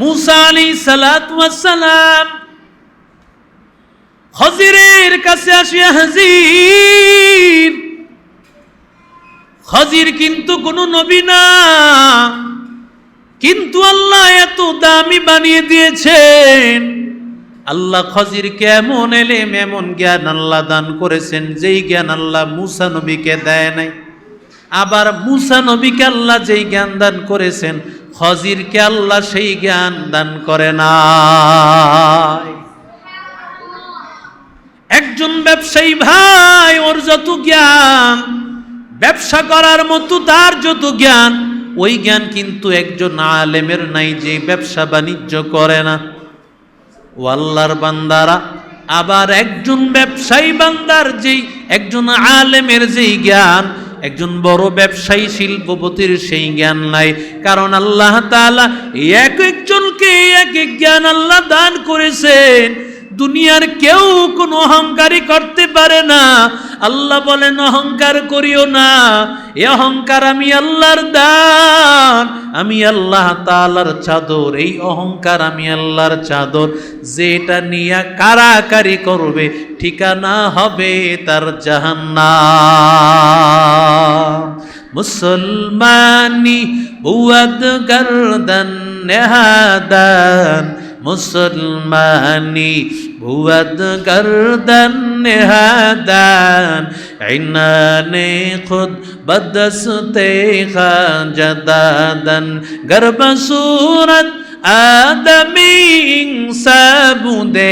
মুসা আলী সালাম খজিরের কাছে আসিয়া হাজির। খজির কিন্তু কোনো নবী না, কিন্তু আল্লাহ এত দামি বানিয়ে দিয়েছেন। আল্লাহ খজির কেমন এলেম, এমন জ্ঞান আল্লাহ দান করেছেন, যেই জ্ঞান আল্লাহ মুসা নবীকে দেয় নাই। আবার মুসা নবীকে আল্লাহ যেই জ্ঞান দান করেছেন খজিরকে আল্লাহ সেই জ্ঞান দান করে না একজন ব্যবসায়ী ভাই, ওর যত জ্ঞান, ব্যবসা করার মতো তার যত জ্ঞান, ওই জ্ঞান কিন্তু একজন আলেমের নাই যে ব্যবসা বাণিজ্য করে না। ও আল্লাহর বান্দারা, আবার একজন ব্যবসায়ী বান্দার যেই, একজন আলেমের যেই জ্ঞান একজন বড় ব্যবসায়ী শিল্পপতির সেই জ্ঞান নাই। কারণ আল্লাহ তালা এক একজনকে এক এক জ্ঞান আল্লাহ দান করেছেন। দুনিয়ার কেউ কোনো অহংকারী করতে পারে না। আল্লাহ বলেন, অহংকার করিও না। এ অহংকার আমি আল্লাহর দান। আমি আল্লাহ তাআলার চাদর। এই অহংকার আমি আল্লাহর চাদর। যেটা নিয়ে কারাকারি করবে, ঠিকানা হবে তার জাহান্নাম। মুসলমানি বুয়াদ গর্দন নেহাদান মুসলমানি ভুয়াদ গর্দন নেহাদান عینانے خود بدستے خاجدادن گرب صورت آدمی سابودے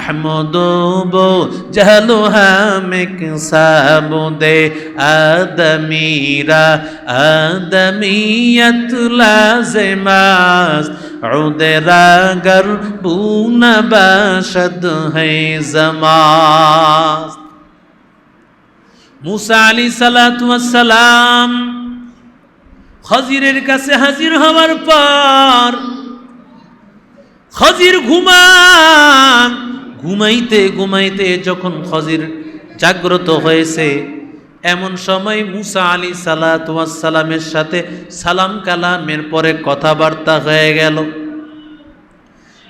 احمدو بو جہلو ہامک سابودے آدمیرا آدمیت لازماست উদেরাগর گر بون হই জমা زمان মুসা আলী সালাতাম খজিরের কাছে হাজির হওয়ার পর খজির ঘুমান, ঘুমাইতে ঘুমাইতে যখন খজির জাগ্রত হয়েছে এমন সময় মুসা আলী সালাতামের সাথে সালাম কালামের পরে কথাবার্তা হয়ে গেল।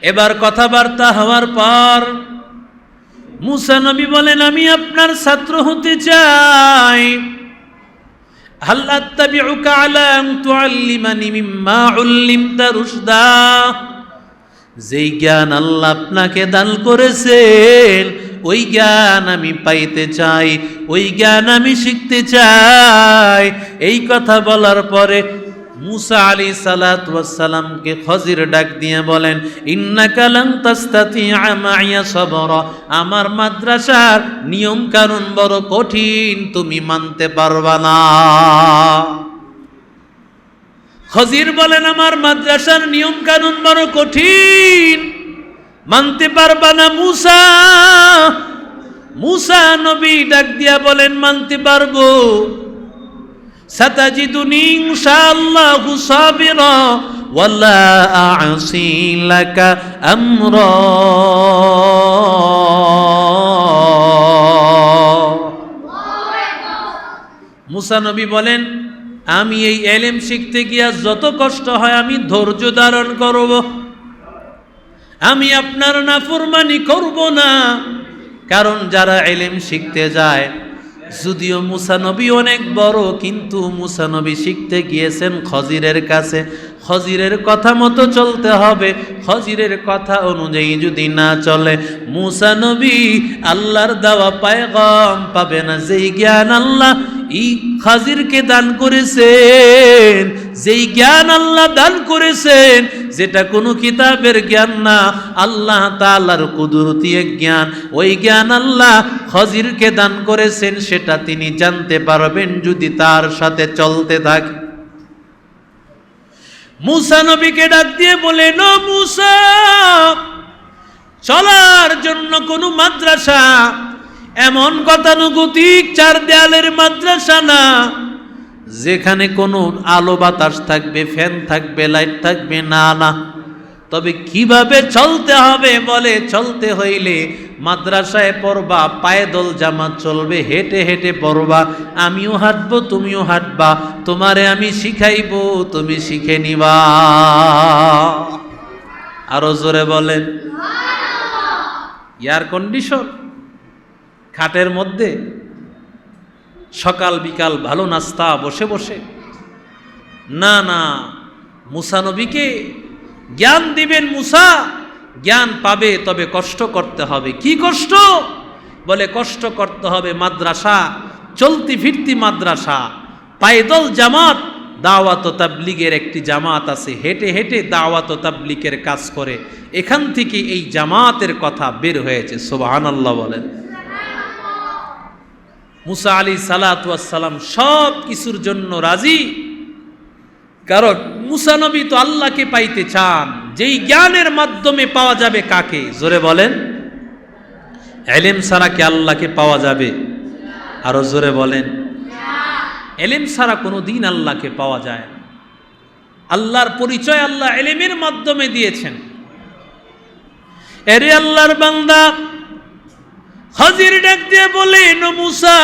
এবার কথাবার্তা হওয়ার পর মুসা নবী বলেন, আমি আপনার ছাত্র হতে চাই। আল্লাহ রুশদা। যেই জ্ঞান আল্লাহ আপনাকে দান করেছেন ওই জ্ঞান আমি পাইতে চাই, ওই জ্ঞান আমি শিখতে চাই। এই কথা বলার পরে মুসা আলী সালাতামকে খজির ডাক দিয়ে বলেন ইন্না কালাং তাস্তাতি আমাইয়া সবর। আমার মাদ্রাসার নিয়ম কানুন বড় কঠিন, তুমি মানতে পারবা না। খজির বলেন, আমার মাদ্রাসার নিয়ম কানুন বড় কঠিন। মানতে পারবা না মুসা। মুসা নবী ডাক দিয়া বলেন, মানতে পারব। সাতাজিদুনি ইনশাআল্লাহু সাবিরা, ওয়ালা আ'সি লাকা আমরা। মুসা নবী বলেন, আমি এই এলেম শিখতে গিয়া যত কষ্ট হয় আমি ধৈর্য ধারণ করব। আমি আপনার নাফরমানি করব না। কারণ যারা এলেম শিখতে যায়, যদিও মুসানবী অনেক বড়, কিন্তু মুসানবী শিখতে গিয়েছেন খজিরের কাছে। খজিরের কথা মতো চলতে হবে। খজিরের কথা অনুযায়ী যদি না চলে মুসানবী আল্লাহর দেওয়া পায়গম পাবে না। যেই জ্ঞান আল্লাহ ই খাজিরকে দান করেছেন, যেই জ্ঞান আল্লাহ দান করেছেন, যেটা কোনো কিতাবের জ্ঞান না, আল্লাহ তালার কুদরতি জ্ঞান। ওই জ্ঞান আল্লাহ খজিরকে দান করেছেন, সেটা তিনি জানতে পারবেন যদি তার সাথে চলতে থাকে। মুসা নবীকে ডাক দিয়ে বলে, নো মুসা, চলার জন্য কোনো মাদ্রাসা এমন গতানুগতিক চার দেয়ালের মাদ্রাসা না যেখানে কোনো আলো বাতাস থাকবে ফ্যান থাকবে লাইট থাকবে না না। তবে কীভাবে চলতে হবে বলে চলতে হইলে মাদ্রাসায় পড়বা পায়দল জামাত চলবে হেঁটে হেঁটে পড়বা আমিও হাঁটবো তুমিও হাঁটবা তোমারে আমি শিখাইবো তুমি শিখে নিবা। আরও জোরে বলেন। Air condition? খাটের মধ্যে সকাল বিকাল ভালো নাস্তা, বসে বসে। না না, মুসা নবীকে জ্ঞান দিবেন মুসা, জ্ঞান পাবে, তবে কষ্ট করতে হবে। কি কষ্ট? বলে, কষ্ট করতে হবে মাদ্রাসা, চলতি ফিরতি মাদ্রাসা। পায়দল জামাত, দাওয়াত তাবলিগের একটি জামাত আছে। হেঁটে হেঁটে দাওয়াত তাবলিগের কাজ করে। এখান থেকে এই জামাতের কথা বের হয়েছে। সোবাহান আল্লাহ বলেন। মুসা আলী সালাতাম সব কিছুর জন্য রাজি। কারণ মুসা নবী তো আল্লাহকে পাইতে চান। যেই জ্ঞানের মাধ্যমে পাওয়া যাবে কাকে? জোরে বলেন। এলেম ছাড়া কি আল্লাহকে পাওয়া যাবে? আরও জোরে বলেন। এলেম সারা কোনো দিন আল্লাহকে পাওয়া যায় না। আল্লাহর পরিচয় আল্লাহ এলেমের মাধ্যমে দিয়েছেন। এরে আল্লাহর বান্দা হাজির ডাক দিয়ে বলে নমুসা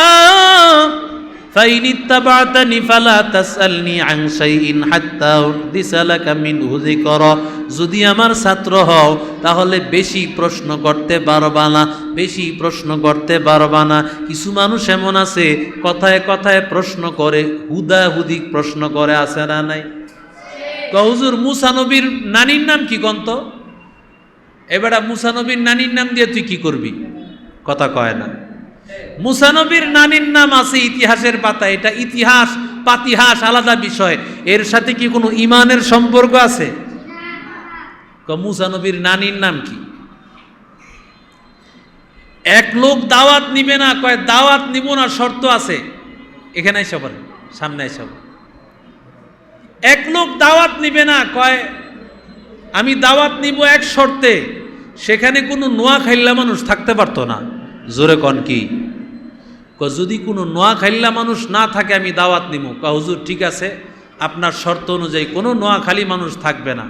فإن اتبعتني فلا تسألني عن شيء حتى أحدث لك منه ذكرا যদি আমার ছাত্র হও তাহলে বেশি প্রশ্ন করতে পারবা না বেশি প্রশ্ন করতে পারবা না কিছু মানুষ এমন আছে কথায় কথায় প্রশ্ন করে হুদা হুদি প্রশ্ন করে আছে না নাই কহুজুর মুসানবীর নানির নাম কি গন্ত এবারে মুসানবীর নানির নাম দিয়ে তুই কি করবি কথা কয় না। মুসানবীর নানির নাম আছে ইতিহাসের পাতা, এটা ইতিহাস, পাতিহাস, আলাদা বিষয়। এর সাথে কি কোনো ইমানের সম্পর্ক আছে? মুসানবীর নানির নাম কি? এক লোক দাওয়াত নিবে না, কয়, দাওয়াত নিব না, শর্ত আছে। এখানে এসে বলেন, সামনে এসে এক লোক দাওয়াত নিবে না, কয়, আমি দাওয়াত নিব এক শর্তে, সেখানে কোনো নোয়া খাইল্লা মানুষ থাকতে পারতো না। জোরে কন কি? যদি কোনো নোয়া খাইল্লা মানুষ না থাকে, আমি দাওয়াত নিব কা হুজুর, ঠিক আছে, আপনার শর্ত অনুযায়ী কোনো নোয়াখালী মানুষ থাকবে না।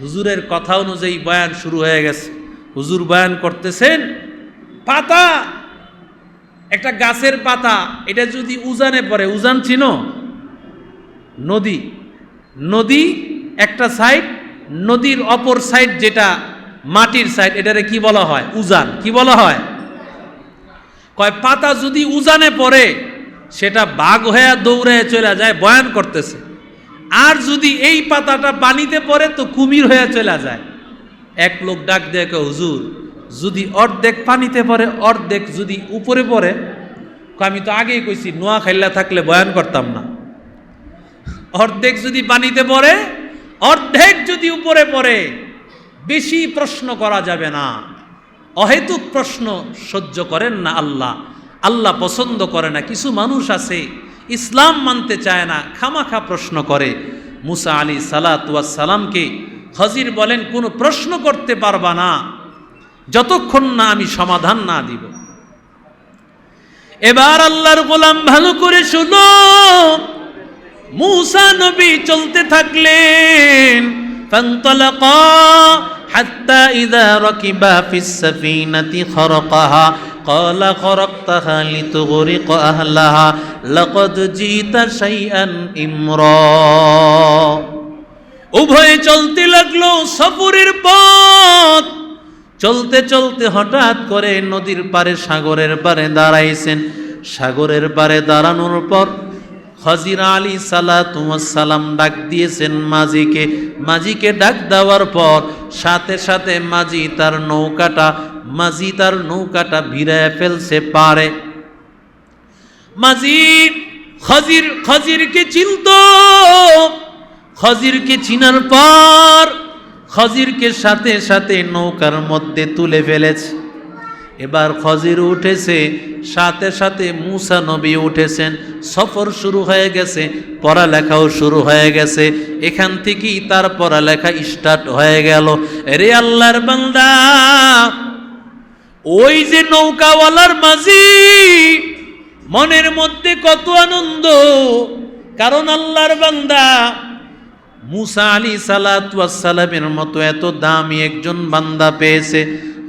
হুজুরের কথা অনুযায়ী বয়ান শুরু হয়ে গেছে। হুজুর বয়ান করতেছেন, পাতা, একটা গাছের পাতা, এটা যদি উজানে পড়ে, উজান চিনো? নদী নদী একটা সাইড, নদীর অপর সাইড যেটা মাটির সাইড, এটারে কি বলা হয়? উজান। কি বলা হয়? কয়, পাতা যদি উজানে পড়ে, সেটা বাঘ হয়ে দৌড়ে চলে যায়, বয়ান করতেছে। আর যদি এই পাতাটা পানিতে পড়ে, তো কুমির হয়ে চলে যায়। এক লোক ডাক দেখে হুজুর, যদি অর্ধেক পানিতে পড়ে, অর্ধেক যদি উপরে পড়ে আমি তো আগেই কইছি, নোয়া খাইল্লা থাকলে বয়ান করতাম না। অর্ধেক যদি পানিতে পড়ে, অর্ধেক যদি উপরে পড়ে, বেশি প্রশ্ন করা যাবে না। অহেতুক প্রশ্ন সহ্য করেন না আল্লাহ আল্লাহ পছন্দ করে না কিছু মানুষ আছে ইসলাম মানতে চায় না খামাখা প্রশ্ন করে মুসা আলী সালাতামকে হজির বলেন কোনো প্রশ্ন করতে পারবা না যতক্ষণ না আমি সমাধান না দিব এবার আল্লাহর গোলাম ভালো করে শুনো মুসা নবী চলতে থাকলেন فانطلقا حتى إذا ركبا في السفينة خرقها قال خرقتها لتغرق أهلها لقد جئت شيئا إمرا উভয়ে চলতে লাগলো সফরের পথ চলতে চলতে হঠাৎ করে নদীর পারে সাগরের পারে দাঁড়াইছেন সাগরের পারে দাঁড়ানোর পর হজিরা আলী সালাম ডাক দিয়েছেন মাঝিকে মাঝিকে ডাক দেওয়ার পর সাথে সাথে মাঝি তার নৌকাটা মাঝি তার নৌকাটা ভিড়ায় ফেলছে পারে। মাঝি খজির খজিরকে চিনত। খজিরকে চিনার পর খজিরকে সাথে সাথে নৌকার মধ্যে তুলে ফেলেছে। এবার খজির উঠেছে, সাথে সাথে মুসা নবী উঠেছেন। সফর শুরু হয়ে গেছে, পড়ালেখাও শুরু হয়ে গেছে। এখান থেকেই তার পড়ালেখা স্টার্ট হয়ে গেল। রে আল্লাহর বান্দা, ওই যে নৌকাওয়ালার মাঝি, মনের মধ্যে কত আনন্দ। কারণ আল্লাহর বান্দা, মুসা আলী সালাতামের মতো এত দামি একজন বান্দা পেয়েছে।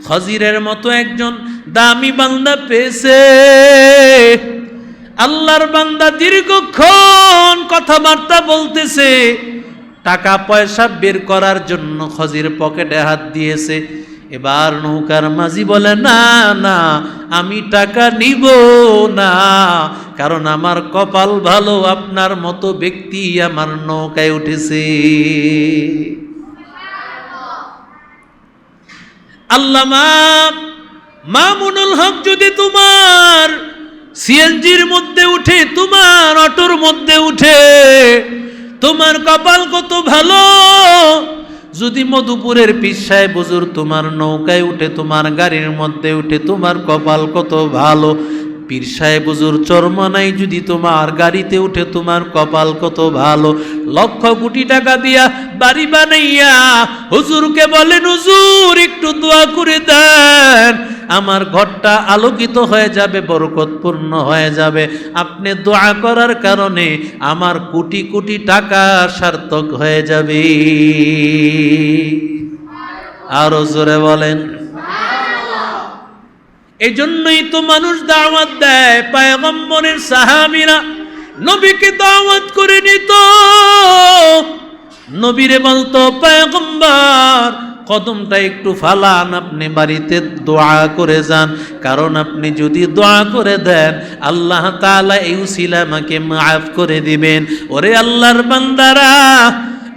খজিরের মতো একজন দামি বান্দা পেয়েছে। আল্লাহর বান্দা দীর্ঘক্ষণ কথাবার্তা বলতেছে, টাকা পয়সা বের করার জন্য খজির পকেটে হাত দিয়েছে। এবার নৌকার মাঝি বলে, না না, আমি টাকা নিব না, কারণ আমার কপাল ভালো, আপনার মতো ব্যক্তি আমার নৌকায় উঠেছে। আল্লামা মামুনুল হক যদি তোমার সিএনজির মধ্যে উঠে, তোমার অটোর মধ্যে উঠে, তোমার কপাল কত ভালো? যদি মধুপুরের পিসায় বুজুর তোমার নৌকায় উঠে, তোমার গাড়ির মধ্যে উঠে, তোমার কপাল কত ভালো? পীর সাহেব, হুজুর চরমনাই যদি তোমার, গাড়িতে উঠে তোমার কপাল কত ভালো? লক্ষ কোটি টাকা দিয়া বাড়ি বানাইয়া হুজুরকে বলেন, হুজুর, একটু দোয়া করে দেন। আমার ঘরটা আলোকিত হয়ে যাবে, বরকতপূর্ণ হয়ে যাবে। আপনি দোয়া করার কারণে আমার কোটি কোটি টাকা সার্থক হয়ে যাবে। আরও জোরে বলেন। এই জন্যই তো মানুষ দাওয়াত দেয়, পায়গম্বরের সাহাবিরা। নবীকে দাওয়াত করে নিত। নবীরে বলতো, পায়গম্বর, কদমটা একটু ফালান, আপনি বাড়িতে দোয়া করে যান। কারণ আপনি যদি দোয়া করে দেন, আল্লাহ তাআলা এই উসিলা আমাকে মাফ করে দিবেন। ওরে আল্লাহর বান্দারা,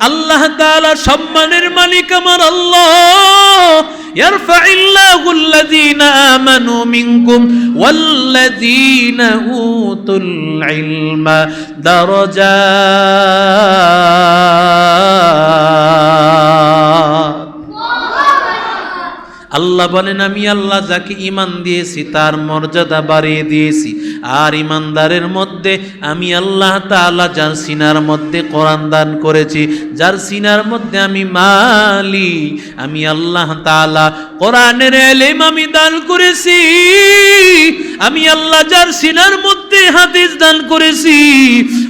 আল্লাহ তাআলা সম্মানের মালিক আমার আল্লাহ। يرفع الله الذين آمنوا منكم والذين أوتوا العلم درجات আল্লাহ বলেন আমি আল্লাহ যাকে ইমান দিয়েছি তার মর্যাদা বাড়িয়ে দিয়েছি আর ইমানদারের মধ্যে আমি আল্লাহ তাআলা যার সিনার মধ্যে কোরআন দান করেছি, যার সিনার মধ্যে আমি মালি, আমি আল্লাহ তাআলা কোরআনের এলেম আমি দান করেছি, আমি আল্লাহ যার সিনার মধ্যে হাদিস দান করেছি।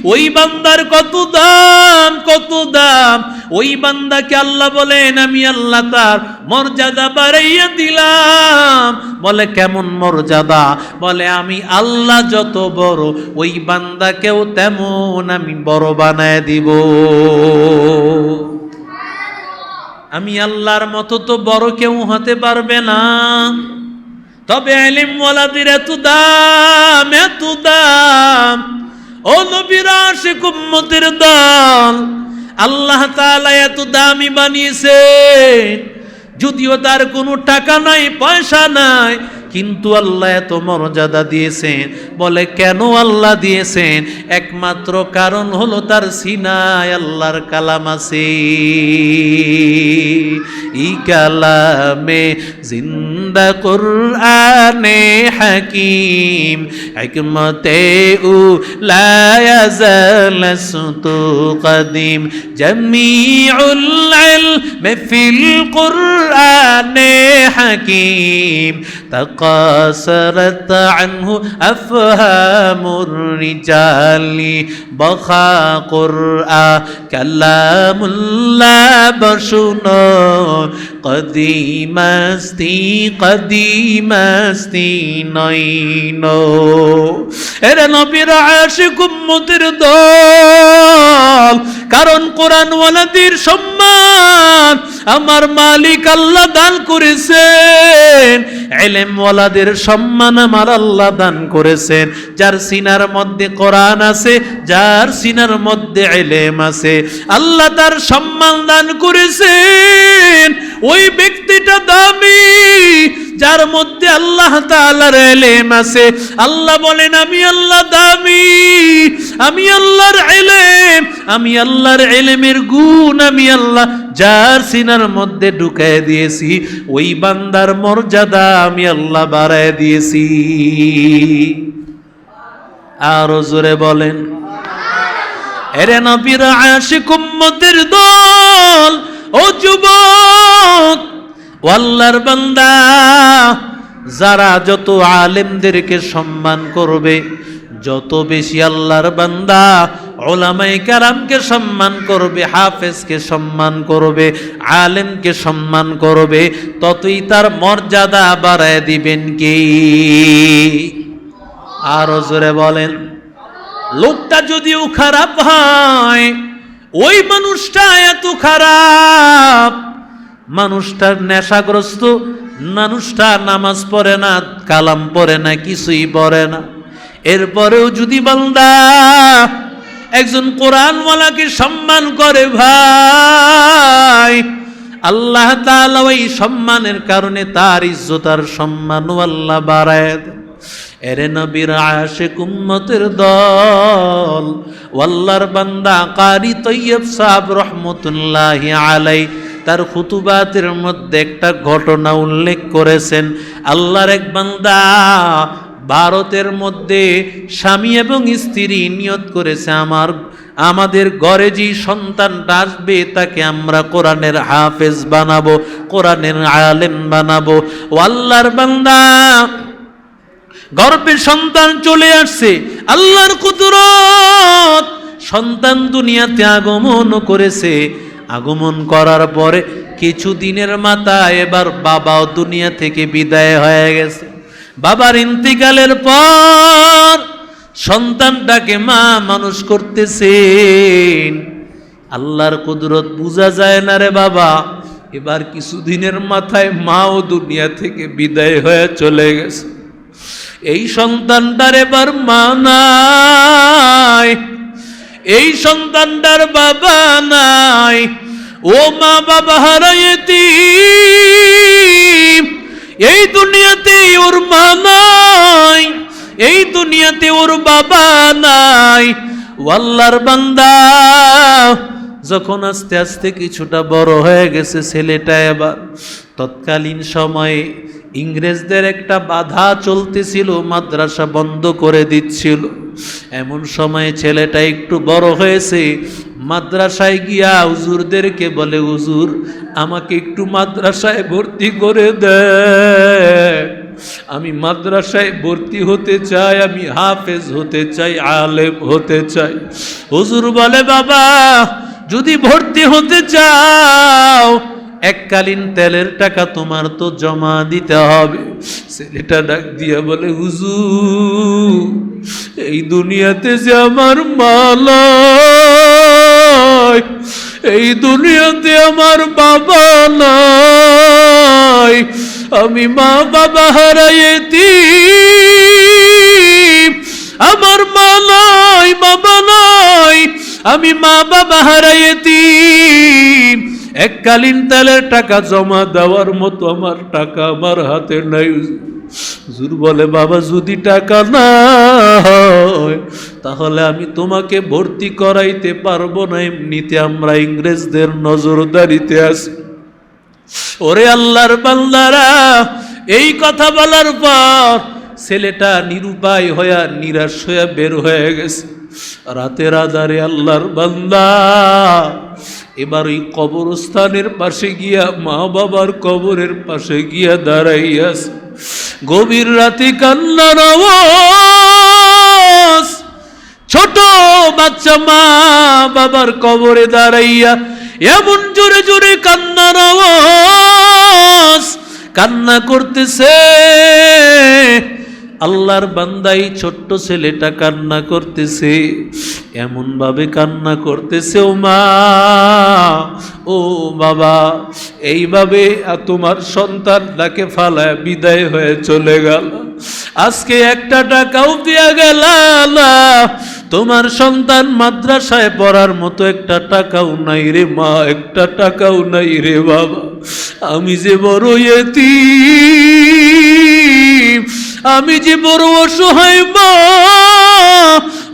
ওই বান্দার কত দাম কত দাম ওই বান্দাকে আল্লাহ বলেন, আমি আল্লাহ তার মর্যাদা বাড়াইয়া দিলাম। বলে, কেমন মর্যাদা? বলে, আমি আল্লাহ যত বড়, ওই বান্দাকেও তেমন আমি বড় বানায় দিব। আমি আল্লাহর মতো তো বড় কেউ হতে পারবে না। তবে আলিম ওয়ালাদের এত দাম এত দাম। ও নবীরা সে কুম্মতের দল আল্লাহ এত দামি বানিয়েছে যদিও তার কোনো টাকা নাই, পয়সা নাই, কিন্তু আল্লাহ এত মর্যাদা দিয়েছেন। বলে, কেন আল্লাহ দিয়েছেন? একমাত্র কারণ হলো তার সিনায় আল্লাহর কালাম আছে। ই কালামে জিন্দা কুরআনে হাকিম হিকমতে উ লা ইয়াজালসতু কদিম জামিউল ইলম ফিল কুরআনে হাকিম تقاصرت عنه أفهام الرجال بخا قرآن كلام الله بشنا কদিম আস্তি নাইন আস্তি এরা নবীর আশিক উম্মতের দল কারণ কোরআন কোরআনওয়ালাদের সম্মান আমার মালিক আল্লাহ দান করেছেন। এলেম ওয়ালাদের সম্মান আমার আল্লাহ দান করেছেন। যার সিনার মধ্যে কোরআন আছে, যার সিনার মধ্যে এলেম আছে। আল্লাহ তার সম্মান দান করেছেন। ওই ব্যক্তিটা দামি, যার মধ্যে আল্লাহ তাআলার এলেম আছে। আল্লাহ বলেন, আমি আল্লাহ দামি, আমি আল্লাহর এলেম, আমি আল্লাহর এলেমের গুণ, আমি আল্লাহ, যার সিনার মধ্যে ঢুকায় দিয়েছি, ওই বান্দার মর্যাদা আমি আল্লাহ বাড়ায় দিয়েছি। আরও জোরে বলেন। এরে নবীর আশিক উম্মতের দল, ও যুবক, ও আল্লাহর বান্দা, যারা যত আলেমদেরকে সম্মান করবে, যত বেশি আল্লাহর বান্দা ওলামাই কারামকে সম্মান করবে, হাফেজকে সম্মান করবে, আলেমকে সম্মান করবে, ততই তার মর্যাদা বাড়ায় দিবেন কি? আরও জোরে বলেন, লোকটা যদিও খারাপ হয়, ওই মানুষটা এত খারাপ, মানুষটার নেশাগ্রস্ত, মানুষটা নামাজ পড়ে না, কালাম পড়ে না, কিছুই পড়ে না। এরপরেও যদি বান্দা একজন কোরআনওয়ালাকে সম্মান করে ভাই আল্লাহ তাআলা ওই সম্মানের কারণে তার ইজ্জত আর সম্মানও আল্লাহ বাড়ায়। এরে নবীর আশেক উম্মতের দল, ওয়াল্লার বান্দা কারি তৈয়ব সাহেব রহমতুল্লাহ আলাই, তার খুতুবাতের মধ্যে একটা ঘটনা উল্লেখ করেছেন আল্লাহর এক বান্দা ভারতের মধ্যে স্বামী এবং স্ত্রী নিয়ত করেছে আমার, আমাদের ঘরে যে সন্তানটা আসবে, তাকে আমরা কোরআনের হাফেজ বানাবো, কোরআনের আলেম বানাবো। ও আল্লাহর বান্দা, গর্ভে সন্তান চলে আসছে, আল্লাহর কুদরত, সন্তান দুনিয়াতে আগমন করেছে। আগমন করার পরে কিছু দিনের মাথায় এবার বাবাও দুনিয়া থেকে বিদায় হয়ে গেছে। বাবার ইন্তিকালের পর সন্তানটাকে মা মানুষ করতেছেন। আল্লাহর কুদরত বোঝা যায় না রে বাবা। এবার কিছুদিনের মাথায় মাও দুনিয়া থেকে বিদায় হয়ে চলে গেছে। এই সন্তানটার এবার মা নাই। এই সন্তানটার বাবা নাই। ও মা বাবা হারাইতি এই দুনিয়াতে ওর মা নাই, এই দুনিয়াতে ওর বাবা নাই। ওয়াল্লার বান্দা, যখন আস্তে আস্তে কিছুটা বড় হয়ে গেছে ছেলেটা এবার, তৎকালীন সময়ে ইংরেজদের একটা বাধা চলতেছিল, মাদ্রাসা বন্ধ করে দিচ্ছিল। এমন সময়ে ছেলেটা একটু বড় হয়েছে মাদ্রাসায় গিয়া হুজুরদেরকে বলে, হুজুর, আমাকে একটু মাদ্রাসায় ভর্তি করে দেয় আমি মাদ্রাসায় ভর্তি হতে চাই, আমি হাফেজ হতে চাই, আলেম হতে চাই। হুজুর বলে, বাবা, যদি ভর্তি হতে চাও, এককালীন তেলের টাকা তোমার তো জমা দিতে হবে। ছেলেটা ডাক দিয়ে বলে, হুজুর, এই দুনিয়াতে যে আমার মালায় এই দুনিয়াতে আমার বাবা নাই। আমি মা বাবা হারাইতি আমার মা নাই, বাবা নাই। আমি মা বাবা হারাইতি এককালীন তেলের টাকা জমা দেওয়ার মতো আমার টাকা আমার হাতে নাই। হুজুর বলে, বাবা, যদি টাকা না হয়, তাহলে আমি তোমাকে ভর্তি করাইতে পারব না। এমনিতে আমরা ইংরেজদের নজরদারিতে আছি। ওরে আল্লাহর বান্দারা, এই কথা বলার পর ছেলেটা নিরুপায় হইয়া নিরাশ হইয়া বের হয়ে গেছে। রাতের আধারে আল্লাহর বান্দা। এবার ওই কবরস্থানের পাশে গিয়া মা বাবার কবরের পাশে গিয়া দাঁড়াইয়াছে। গভীর রাতে কান্নার আওয়াজ। ছোট বাচ্চা মা বাবার কবরে দাঁড়াইয়া এমন জোরে জোরে কান্নার আওয়াজ। কান্না করতেছে। আল্লাহর বান্দাই ছোট্ট ছেলেটা কান্না করতেছে এমন ভাবে কান্না করতেছে, ও মা, ও বাবা, এইভাবে তোমার সন্তানটাকে ফালায় বিদায় হয়ে চলে গেল। আজকে একটা টাকাও দিয়া গেল তোমার সন্তান মাদ্রাসায় পড়ার মতো একটা টাকাও নাই রে মা, একটা টাকাও নাই রে বাবা। আমি যে বড় এতিম আমি যে বড় অসহায় মা,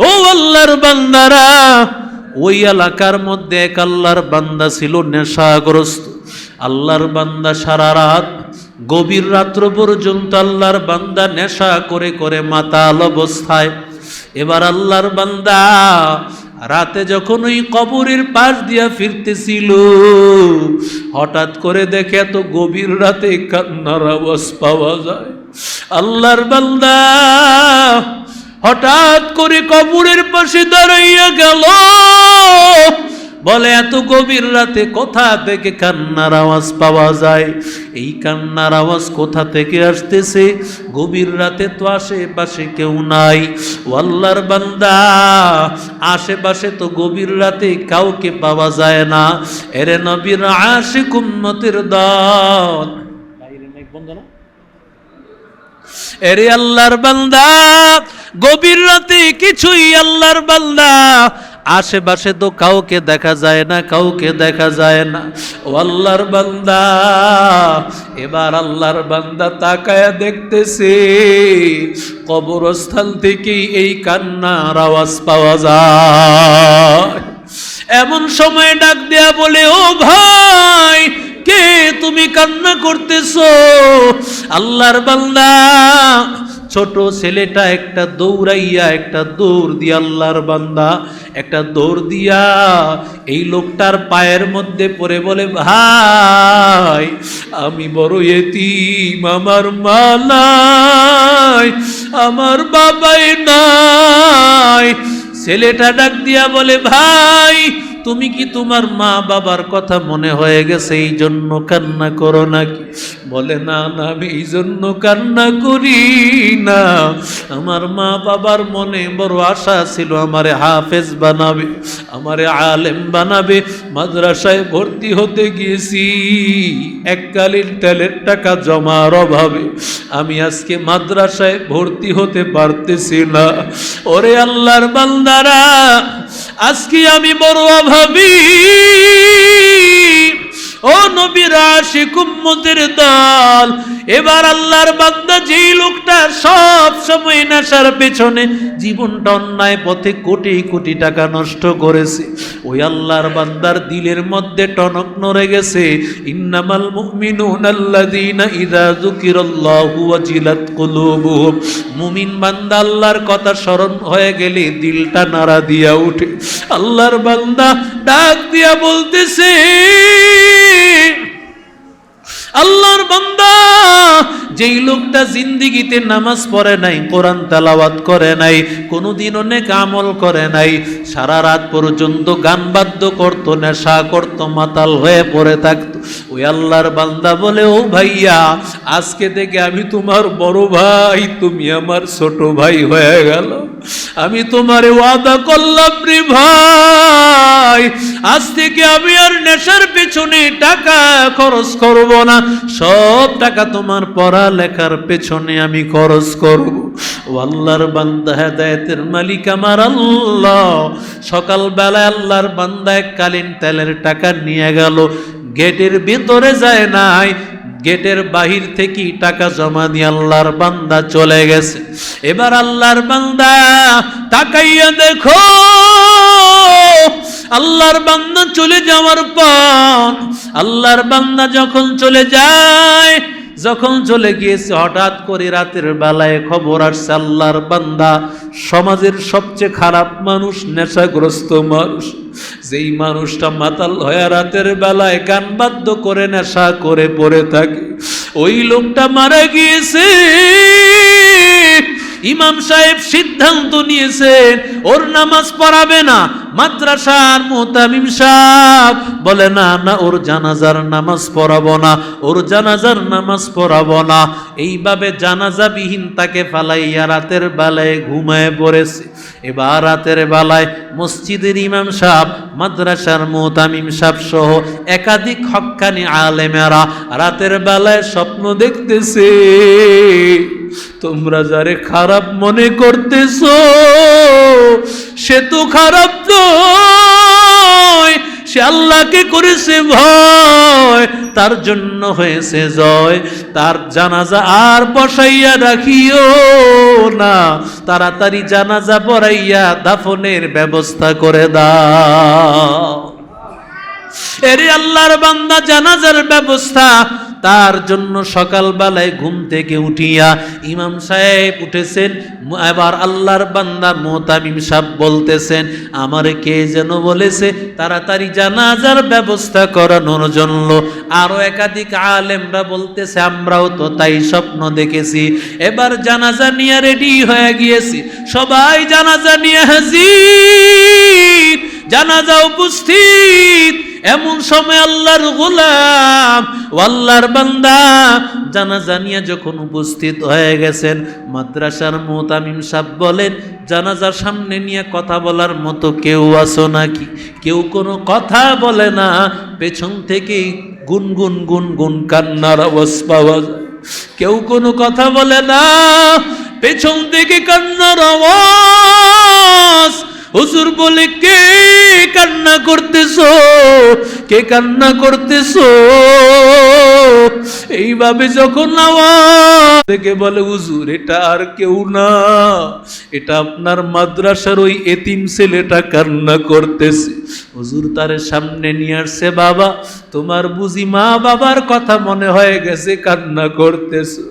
ও আল্লাহর বান্দারা, ওই এলাকার মধ্যে এক আল্লাহর বান্দা ছিল নেশাগ্রস্ত। আল্লাহর বান্দা সারা রাত, গভীর রাত্র পর্যন্ত আল্লাহর বান্দা নেশা করে করে মাতাল অবস্থায়। এবার আল্লাহর বান্দা রাতে যখন ওই কবরের পাশ দিয়া ফিরতেছিল, হঠাৎ করে দেখে এত গভীর রাতে কান্নার আওয়াজ পাওয়া যায়। আল্লাহর বান্দা হঠাৎ করে কবরের পাশে দাঁড়াইয়া গেল। বলে, এত গভীর রাতে কোথা থেকে কান্নার আওয়াজ পাওয়া যায়? এই কান্নার আওয়াজ কোথা থেকে আসতেছে? গভীর রাতে তো আশেপাশে কেউ নাই। ও আল্লাহর বান্দা, আশেপাশে তো গভীর রাতে কাউকে পাওয়া যায় না। এরে নবীর আশিক উম্মতের দল। এরে আল্লাহর বান্দা, গভীর রাতে কিছুই আল্লাহর বান্দা আশেপাশে তো কাউকে দেখা যায় না, কাউকে দেখা যায় না। ও আল্লাহর বান্দা, এবার আল্লাহর বান্দা তাকায়া দেখতেছে, কবরস্থান থেকেই এই কান্নার আওয়াজ পাওয়া যায়। এমন সময় ডাক দেয়া বলে, ও ভাই, কে তুমি কান্না করতেছো? আল্লাহর বান্দা ছোট ছেলেটা একটা দৌড়াইয়া একটা দৌড় দিয়া আল্লাহর বান্দা একটা দৌড় দিয়া এই লোকটার পায়ের মধ্যে পড়ে বলে, ভাই, আমি বড় এতিম, আমার মা আমার বাবাই নাই। ছেলেটা ডাক দিয়া বলে, ভাই তুমি কি তোমার মা বাবার কথা মনে হয়ে গেছে? এই জন্য কান্না করো নাকি? বলে, না না, আমি এই জন্য কান্না করি না। আমার মা বাবার মনে বড় আশা ছিল, আমারে হাফেজ বানাবে, আমারে আলেম বানাবে। মাদ্রাসায় ভর্তি হতে গিয়েছি। এককালীন তেলের টাকা জমার অভাবে আমি আজকে মাদ্রাসায় ভর্তি হতে পারতেছি না। ওরে আল্লাহর বান্দারা, আজকে আমি বড় অভাবী ও নবীর আশিক উম্মতের দল এবার আল্লাহর বান্দা যেই লোকটা সব সময় নেশার পেছনে জীবনটা অন্যায় পথে কোটি কোটি টাকা নষ্ট করেছে, ওই আল্লাহর বান্দার দিলের মধ্যে টনক নড়ে গেছে, ইন্নামাল মুমিনুন আল্লাযীনা ইযা যুকিরাল্লাহু ওয়াজিলাত কুলুবুহুম। মুমিন বান্দা আল্লাহর কথা স্মরণ হয়ে গেলে দিলটা নাড়া দিয়া উঠে, আল্লাহর বান্দা ডাক দিয়া বলতেছে আল্লাহর বান্দা, যেই লোকটা জিন্দিগিতে নামাজ পড়ে নাই, কোরআন তালাওয়াত করে নাই কোনোদিন অনেক আমল করে নাই, সারা রাত পর্যন্ত গান বাদ্য করতো, নেশা করতো, মাতাল হয়ে পড়ে থাকতো। ওই আল্লাহর বান্দা বলে, ও ভাইয়া, আজকে থেকে আমি তোমার বড় ভাই, তুমি আমার ছোট ভাই হয়ে গেল। আমি তোমারে ওয়াদা করলাম রে ভাই, আজ থেকে আমি আর নেশার পেছনে টাকা খরচ করব না। সব টাকা তোমার পড়ালেখার পেছনে আমি খরচ করব। ও আল্লাহর বান্দা, হেদায়েতের মালিক আমার আল্লাহ। সকালবেলায় আল্লাহর বান্দা এককালীন তেলের টাকা নিয়ে গেল। গেটের ভিতরে যায় নাই। গেটের বাহির থেকে টাকা জমা দিয়ে আল্লাহর বান্দা চলে গেছে। এবার আল্লাহর বান্দা তাকাইয়া দেখো। আল্লাহর বান্দা চলে যাওয়ার পর, আল্লাহর বান্দা যখন চলে যায়, যখন চলে গিয়েছে, হঠাৎ করে রাতের বেলায় খবর আসছে, আল্লাহর বান্দা সমাজের সবচেয়ে খারাপ মানুষ, নেশাগ্রস্ত মানুষ। যেই মানুষটা মাতাল হয়ে রাতের বেলায় গান বাদ্য করে নেশা করে পড়ে থাকে, ওই লোকটা মারা গিয়েছে। ইমাম সাহেব সিদ্ধান্ত নিয়েছেন, ওর নামাজ পড়াবে না। মাদ্রাসার মোতামিম সাহেব বলে, না না, ওর জানাজার নামাজ পড়াবো না, ওর জানাজার নামাজ পড়াবো না। এইভাবে জানাজাবিহীন তাকে ফালাইয়া রাতের বেলায় ঘুমায় পড়েছে। এবার রাতের বেলায় মসজিদের ইমাম সাহেব, মাদ্রাসার মোতামিম সাহেব সহ একাধিক হক্কানি আলেমেরা রাতের বেলায় স্বপ্ন দেখতেছে। তোমরা যারে খারাপ মনে করতেছ, সে তো খারাপ নয়। সে আল্লাহকে করেছে ভয়, তার জন্য হয়েছে জয়। তার জানাজা আর বসাইয়া রাখিও না। তাড়াতাড়ি জানাজা পড়াইয়া দাফনের ব্যবস্থা করে দাও। এরে আল্লাহর বান্দা, জানাজার ব্যবস্থা তার জন্য সকালবেলায় ঘুম থেকে উঠিয়া ইমাম সাহেব উঠেছেন, এবার আল্লাহর বান্দা মোতামিম সাহেব বলতেছেন, আমার কে যেন বলেছে তাড়াতাড়ি জানাজার ব্যবস্থা করানোর জন্য? আরও একাধিক আলেমরা বলতেছে, আমরাও তো তাই স্বপ্ন দেখেছি, এবার জানাজা নিয়ে রেডি হয়ে গিয়েছি, সবাই জানাজা নিয়ে হাজির, জানাজা উপস্থিত। এমন সময় আল্লাহর গোলাম আল্লাহর বান্দা জানাজা নিয়ে যখন উপস্থিত হয়ে গেছেন, মাদ্রাসার মোতামিম সাহ বলেন, জানাজার সামনে নিয়ে কথা বলার মতো কেউ আসো নাকি? কেউ কোনো কথা বলে না, পেছন থেকেই গুনগুন গুনগুন কান্নার আওয়াজ পাওয়া যায়। কেউ কোনো কথা বলে না, পেছন থেকে কান্নার আওয়াজ হুজুর বলে, কে কান্না করতেছো? কে কান্না করতেছো? এইভাবে যখন আওয়াজ থেকে বলে, হুজুর, এটা আর কেউ না। এটা আপনার মাদ্রাসার ওই এতিম ছেলেটা কান্না করতেছে। হুজুর তার সামনে নিয়ে আসছে, বাবা, তোমার বুঝি মা বাবার কথা মনে হয়ে গেছে কান্না করতেছো?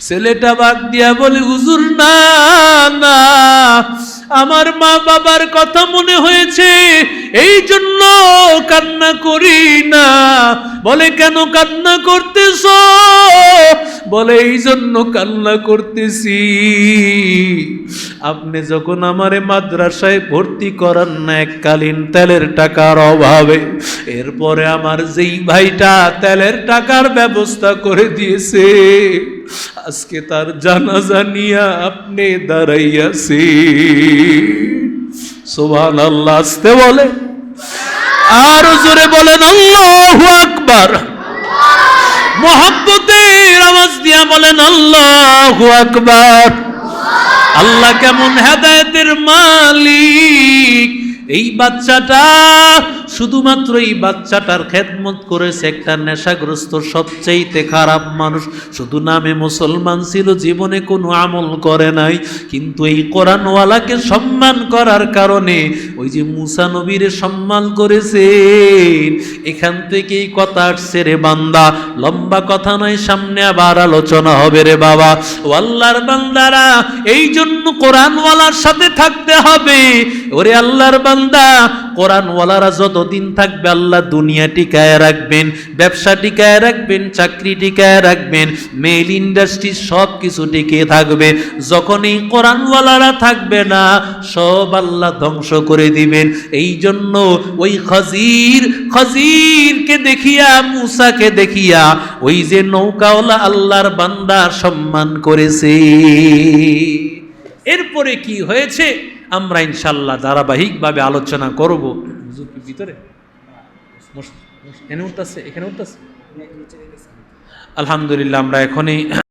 ছেলেটা বাদ দিয়া বলে, হুজুর, না না, আমার মা বাবার কথা মনে হয়েছে এই জন্য কান্না করি না। বলে, কেন কান্না করতেছ? বলে এই জন্য কান্না করতেছি। আপনি যখন আমারে মাদ্রাসায় ভর্তি করান না এককালীন তেলের টাকার অভাবে, এরপরে আমার যেই ভাইটা তেলের টাকার ব্যবস্থা করে দিয়েছে আজকে তার জানাজা নিয়ে আপনি দাঁড়াইয়াছি সোভান আল্লাহ আসতে বলে। আর জোরে বলেন, আল্লাহু আকবার। মোহাব্বতের আওয়াজ দিয়া বলেন, আল্লাহু আকবার। আল্লাহ কেমন হেদায়েতের মালিক। এই বাচ্চাটা শুধুমাত্র এই বাচ্চাটার খেদমত করেছে, একটা নেশাগ্রস্ত সবচেয়েতে খারাপ মানুষ। শুধু নামে মুসলমান ছিল, জীবনে কোনো আমল করে নাই। কিন্তু এই কোরআনওয়ালাকে সম্মান করার কারণে ওই যে মুসা নবীরে সম্মান করেছে এখান থেকেই কথা আসছে রে বান্দা। লম্বা কথা নয়, সামনে আবার আলোচনা হবে রে বাবা। ও আল্লাহর বান্দারা এই জন্য কোরআনওয়ালার সাথে থাকতে হবে। ওরে আল্লাহর বান্দা, কোরআনওয়ালারা যতদিন থাকবে আল্লাহ দুনিয়া টিকায় রাখবেন, ব্যবসা টিকায় রাখবেন, চাকরি টিকায় রাখবেন মেল ইন্ডাস্ট্রি সব কিছু টিকে থাকবে। যখন এই কোরআনওয়ালারা থাকবে না, সব আল্লাহ ধ্বংস করে দিবেন। এই জন্য ওই খজির, খজিরকে দেখিয়া, মুসাকে দেখিয়া, ওই যে নৌকাওয়ালা আল্লাহর বান্দা সম্মান করেছে। এরপরে কি হয়েছে? আমরা ইনশাল্লাহ ধারাবাহিকভাবে আলোচনা করব। ভিতরে? এখানে উঠতেছে? এখানে উঠতেছে? আলহামদুলিল্লাহ আমরা এখনই